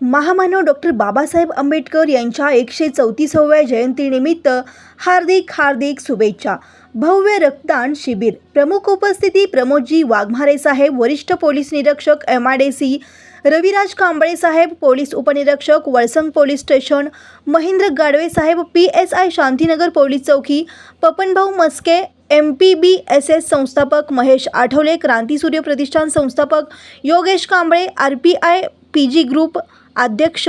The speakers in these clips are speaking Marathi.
महामानव डॉक्टर बाबासाहेब आंबेडकर यांच्या एकशे चौतीसाव्या जयंतीनिमित्त हार्दिक हार्दिक शुभेच्छा. भव्य रक्तदान शिबिर. प्रमुख उपस्थिती प्रमोदजी वाघमारे साहेब वरिष्ठ पोलीस निरीक्षक M I D C Raviraj Kamble Saheb police उपनिरीक्षक Valsang police station Mahendra Gadve Saheb P S I Shantinagar police चौकी Papanbhau Maske M P B S S संस्थापक महेश आठवले क्रांतीसूर्य प्रतिष्ठान संस्थापक Yogesh Kamble R P I P G group अध्यक्ष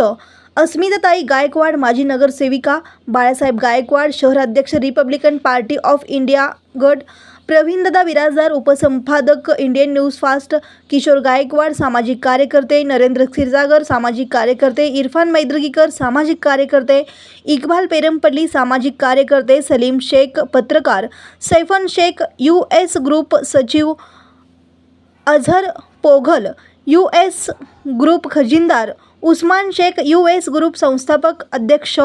अस्मिताताई गायकवाड माजी नगरसेविका बाळासाहेब गायकवाड शहराध्यक्ष रिपब्लिकन पार्टी ऑफ इंडिया गट प्रवीणदादा Birajdar उपसंपादक Indian news fast Kishor Gaikwad सामाजिक कार्यकर्ते नरेंद्र क्षीरजागर सामाजिक कार्यकर्ते इरफान मैद्रगीकर सामाजिक कार्यकर्ते इकबाल पेरमपल्ली सामाजिक कार्यकर्ते सलीम शेख पत्रकार Saifan Shaikh U S group सचिव Azhar Poghal U S group खजिनदार Usman Shaikh U S group संस्थापक अध्यक्ष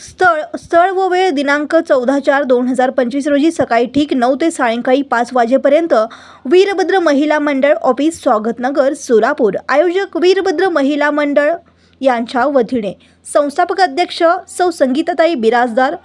स्थळ स्थळ व वेळ दिनांक चौदा चार दोन हजार पंचवीस रोजी सकाळी ठीक नऊ ते सायंकाळी पाच वाजेपर्यंत वीरभद्र महिला मंडळ ऑफिस स्वागतनगर सोलापूर. आयोजक वीरभद्र महिला मंडळ यांच्या वतीने संस्थापक अध्यक्ष सौ संगीताताई बिराजदार